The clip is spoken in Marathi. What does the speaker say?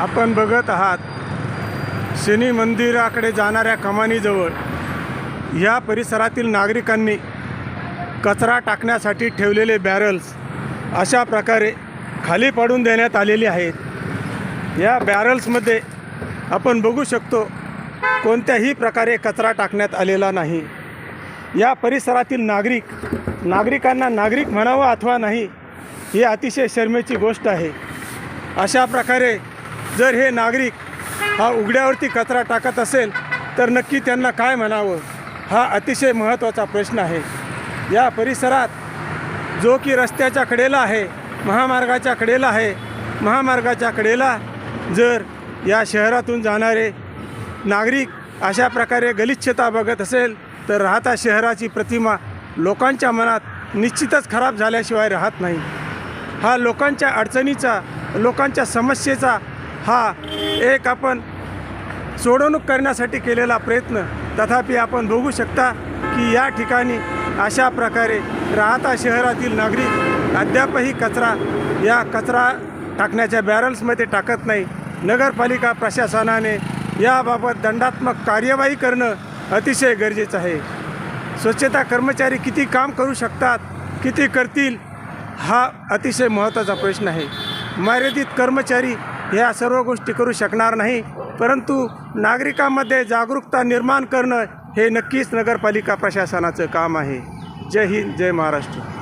आपण बघत आहात शनी मंदिराकडे जाणाऱ्या कमानीजवळ. या परिसरातील नागरिकांनी कचरा टाकण्यासाठी ठेवलेले बॅरल्स अशा प्रकारे खाली पाडून देण्यात आलेले आहेत. या बॅरल्समध्ये आपण बघू शकतो कोणत्याही प्रकारे कचरा टाकण्यात आलेला नाही. या परिसरातील नागरिक नागरिकांना नागरिक म्हणावं अथवा नाही ही अतिशय शर्मेची गोष्ट आहे. अशा प्रकारे जर हे नागरिक हा उघड्यावरती कचरा टाकत असेल तर नक्की त्यांना काय म्हणावं? हा अतिशय महत्त्वाचा प्रश्न आहे. या परिसरात जो की रस्त्याच्या कडेला आहे महामार्गाच्या कडेला आहे महामार्गाच्या कडेला जर या शहरातून जाणारे नागरिक अशा प्रकारे गलिच्छता बघत असेल तर राहता शहराची प्रतिमा लोकांच्या मनात निश्चितच खराब झाल्याशिवाय राहत नाही. हा लोकांच्या अडचणीचा लोकांच्या समस्येचा हा एक आपण सोडवणूक करण्यासाठी केलेला प्रयत्न तथापि आपण बघू शकता की या ठिकाणी अशा प्रकारे राहता शहरातील नागरिक अद्यापही कचरा या कचरा टाकण्याच्या बॅरल्समध्ये टाकत नाही. नगरपालिका प्रशासनाने याबाबत दंडात्मक कार्यवाही करणं अतिशय गरजेचं आहे. स्वच्छता कर्मचारी किती काम करू शकतात किती करतील हा अतिशय महत्त्वाचा प्रश्न आहे. मर्यादित कर्मचारी ह्या सर्व गोष्टी करू शकणार नाही. परंतु नागरिकांमध्ये जागरूकता निर्माण करणं हे नक्कीच नगरपालिका प्रशासनाचं काम आहे. जय हिंद जय महाराष्ट्र.